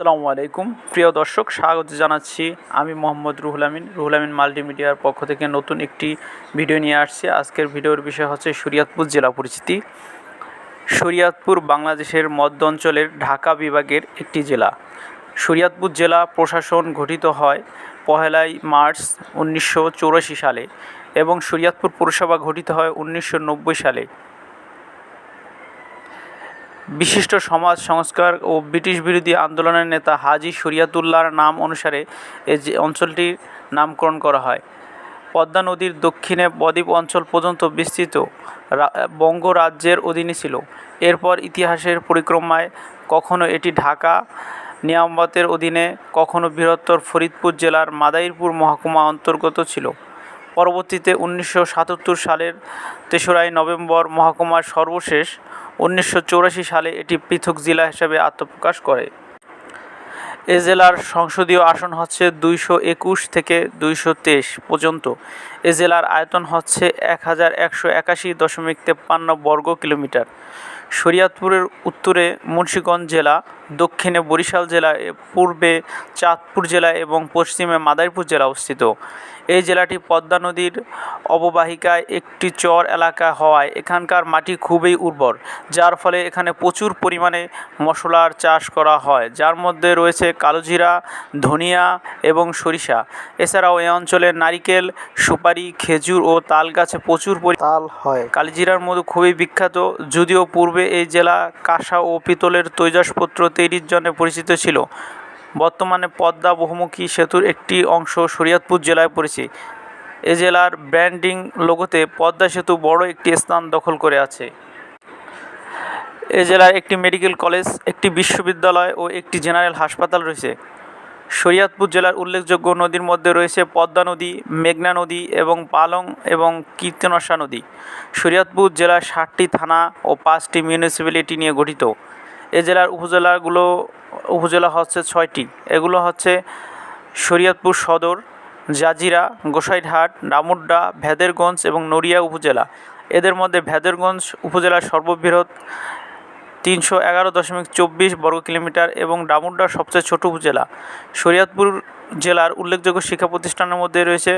আসসালামু আলাইকুম। প্রিয় দর্শক, স্বাগত জানাচ্ছি আমি মোহাম্মদ রুহুল আমিন রুহুল আমিন মাল্টিমিডিয়ার পক্ষ থেকে নতুন একটি ভিডিও নিয়ে আসছি। আজকের ভিডিওর বিষয় হচ্ছে শরীয়তপুর জেলা পরিচিতি। শরিয়াতপুর বাংলাদেশের মধ্য অঞ্চলের ঢাকা বিভাগের একটি জেলা। শরিয়াতপুর জেলা প্রশাসন গঠিত হয় পহেলাই মার্চ উনিশশো সালে এবং শরিয়াতপুর পৌরসভা গঠিত হয় উনিশশো নব্বই সালে। বিশিষ্ট সমাজ সংস্কার ও ব্রিটিশ বিরোধী আন্দোলনের নেতা হাজী শরিয়াতুল্লাহর নাম অনুসারে এ যে অঞ্চলটির নামকরণ করা হয়। পদ্মা নদীর দক্ষিণে বদ্বীপ অঞ্চল পর্যন্ত বিস্তৃত বঙ্গ রাজ্যের অধীনে ছিল। এরপর ইতিহাসের পরিক্রমায় কখনো এটি ঢাকা নিয়ামতের অধীনে, কখনো বৃহত্তর ফরিদপুর জেলার মাদারীপুর মহকুমা অন্তর্গত ছিল। পরবর্তীতে উনিশশো সাতাত্তর সালের তেসরাই নভেম্বর মহকুমার সর্বশেষ উনিশশো চুরাশি সালে এটি পৃথক জেলা হিসেবে আত্মপ্রকাশ করে। এ জেলার সংসদীয় আসন হচ্ছে দুইশো একুশ থেকে দুইশো তেইশ পর্যন্ত। এ জেলার আয়তন হচ্ছে এক হাজার একশো একাশি দশমিক তেপ্পান্ন বর্গ কিলোমিটার। শরীয়তপুরের উত্তরে মুন্সীগঞ্জ জেলা, দক্ষিণে বরিশাল জেলা, পূর্বে চাঁদপুর জেলা এবং পশ্চিমে মাদারীপুর জেলা অবস্থিত। এই জেলাটি পদ্মা নদীর অববাহিকায় একটি চর এলাকা হওয়ায় এখানকার মাটি খুবই উর্বর, যার ফলে এখানে প্রচুর পরিমাণে মশলার চাষ করা হয়। যার মধ্যে রয়েছে কালোজিরা ধনিয়া এবং সরিষা। এছাড়াও এই অঞ্চলে নারিকেল সুপারি খেজুর ও তাল গাছে প্রচুর পরি তাল হয়। কালিজিরার মধু খুবই বিখ্যাত যদিও পূর্বে এই জেলা কাঁসা ও পিতলের তৈজসপত্র তৈরির জন্য পরিচিত ছিল। বর্তমানে পদ্মা বহুমুখী সেতুর একটি অংশ শরীয়তপুর জেলায় পড়েছে। এ জেলার ব্র্যান্ডিং লোগোতে পদ্মা সেতু বড় একটি স্থান দখল করে আছে। এ জেলায় একটি মেডিকেল কলেজ, একটি বিশ্ববিদ্যালয় ও একটি জেনারেল হাসপাতাল রয়েছে। শরীয়তপুর জেলার উল্লেখযোগ্য নদীর মধ্যে রয়েছে পদ্মা নদী, মেঘনা নদী এবং পালং এবং কীর্তনশা নদী। শরীয়তপুর জেলার ষাটটি থানা ও পাঁচটি মিউনিসিপ্যালিটি নিয়ে গঠিত। এ জেলার উপজেলাগুলো, উপজেলা হচ্ছে ছয়টি। এগুলো হচ্ছে শরীয়তপুর সদর, জাজিরা গোসাইরহাট ডামুড্ডা ভেদেরগঞ্জ এবং নড়িয়া উপজেলা। এদের মধ্যে ভেদেরগঞ্জ উপজেলার সর্ববৃহৎ তিনশো এগারো দশমিক চব্বিশ বর্গ কিলোমিটার এবং ডামুড্ডা সবচেয়ে ছোট উপজেলা। শরীয়তপুর জেলার উল্লেখযোগ্য শিক্ষা প্রতিষ্ঠানের মধ্যে রয়েছে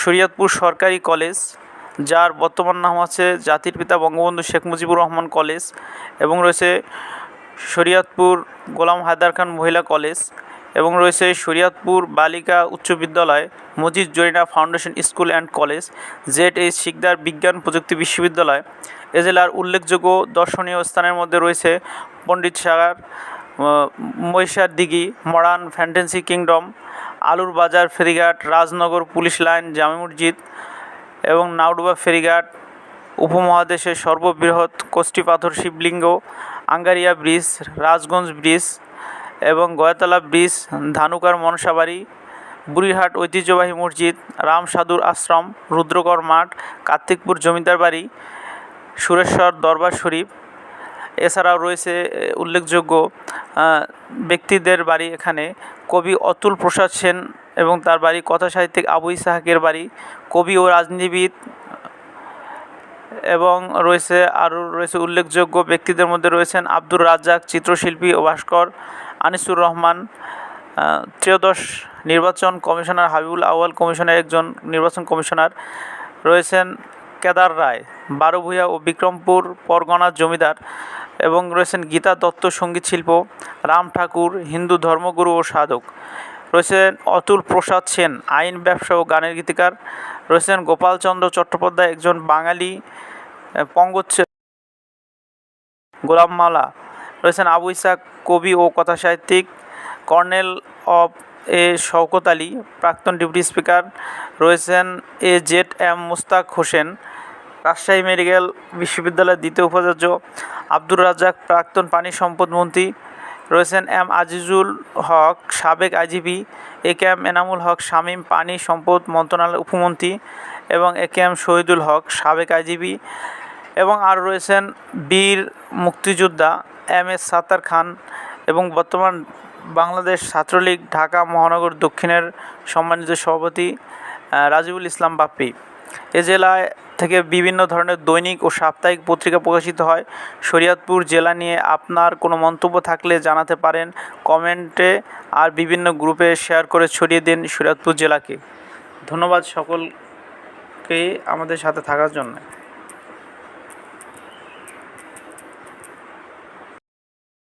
শরীয়তপুর সরকারি কলেজ, যার বর্তমান নাম আছে জাতির পিতা বঙ্গবন্ধু শেখ মুজিবুর রহমান কলেজ এবং রয়েছে শরীয়তপুর গোলাম হায়দার খান মহিলা কলেজ এবং রয়েছে শরীয়তপুর বালিকা উচ্চ বিদ্যালয়, Majid Jarina foundation school and college, Z H Sikdar বিজ্ঞান প্রযুক্তি বিশ্ববিদ্যালয়। এ জেলার উল্লেখযোগ্য দর্শনীয় স্থানের মধ্যে রয়েছে পণ্ডিত সাগর মহিষার দিঘি মরান ফ্যান্টেন্সি কিংডম, আলুর বাজার ফেরিঘাট, রাজনগর পুলিশ লাইন, জামে মসজিদ এবং নাউডুবা ফেরিঘাট, উপমহাদেশের সর্ববৃহৎ কোষ্ঠী পাথর শিবলিঙ্গ, আঙ্গারিয়া ব্রিজ, রাজগঞ্জ ব্রিজ এবং গয়াতলা ব্রিজ, ধানুকার মনসাবাড়ি, বুড়িহাট ঐতিহ্যবাহী মসজিদ রামসাধুর আশ্রম রুদ্রকর মাঠ, কার্তিকপুর জমিদার বাড়ি, সুরেশ্বর দরবার শরীফ। এছাড়াও রয়েছে উল্লেখযোগ্য ব্যক্তিদের বাড়ি এখানে। কবি অতুল প্রসাদ সেন এবং তার বাড়ি কথা সাহিত্যিক আবু ইসাহাকের বাড়ি। কবি ও রাজনীতিবিদ, এবং রয়েছে আরও রয়েছে উল্লেখযোগ্য ব্যক্তিদের মধ্যে রয়েছেন আব্দুর রাজ্জাক, চিত্রশিল্পী ও ভাস্কর। আনিসুর রহমান ত্রয়োদশ নির্বাচন কমিশনার হাবিবুল আউয়াল কমিশনের একজন নির্বাচন কমিশনার রয়েছেন কেদার রায় বারোভূয়া ও বিক্রমপুর পরগনার জমিদার এবং রয়েছেন গীতা দত্ত সংগীত শিল্প রাম ঠাকুর হিন্দু ধর্মগুরু ও সাধক। রয়েছেন অতুল প্রসাদ সেন আইন ব্যবসা ও গানের গীতিকার। রয়েছেন গোপালচন্দ্র চট্টোপাধ্যায় একজন বাঙালি আহ, পঙ্গচ্ছ গোলাম মাওলা রয়েছেন আবু ইসাক কবি ও কথা সাহিত্যিক কর্নেল অফ এ শওকত আলী, প্রাক্তন ডেপুটি স্পিকার রয়েছেন A Z M Mustaq Hossain, Rajshahi medical বিশ্ববিদ্যালয়ের দ্বিতীয় উপাচার্য আব্দুর রাজ্জাক, প্রাক্তন পানি সম্পদ মন্ত্রী রয়েছেন এম আজিজুল হক, সাবেক IGP A K M Enamul Haque, Shamim পানি সম্পদ মন্ত্রণালয়ের উপমন্ত্রী এবং এ কে এম শহীদুল হক, সাবেক আইজিপি এবং আর রয়েছেন বীর মুক্তিযোদ্ধা এম এস সাত্তার খান এবং বর্তমান বাংলাদেশ ছাত্রলীগ ঢাকা মহানগর দক্ষিণের সম্মানিত সভাপতি রাজিবুল ইসলাম বাপ্পি। এ জেলায় থেকে বিভিন্ন ধরনের দৈনিক ও সাপ্তাহিক পত্রিকা প্রকাশিত হয়। শরীয়তপুর জেলা নিয়ে আপনার কোনো মন্তব্য থাকলে জানাতে পারেন, কমেন্টে আর বিভিন্ন গ্রুপে শেয়ার করে ছড়িয়ে দিন শরীয়তপুর জেলাকে। ধন্যবাদ সকলকে আমাদের সাথে থাকার জন্য।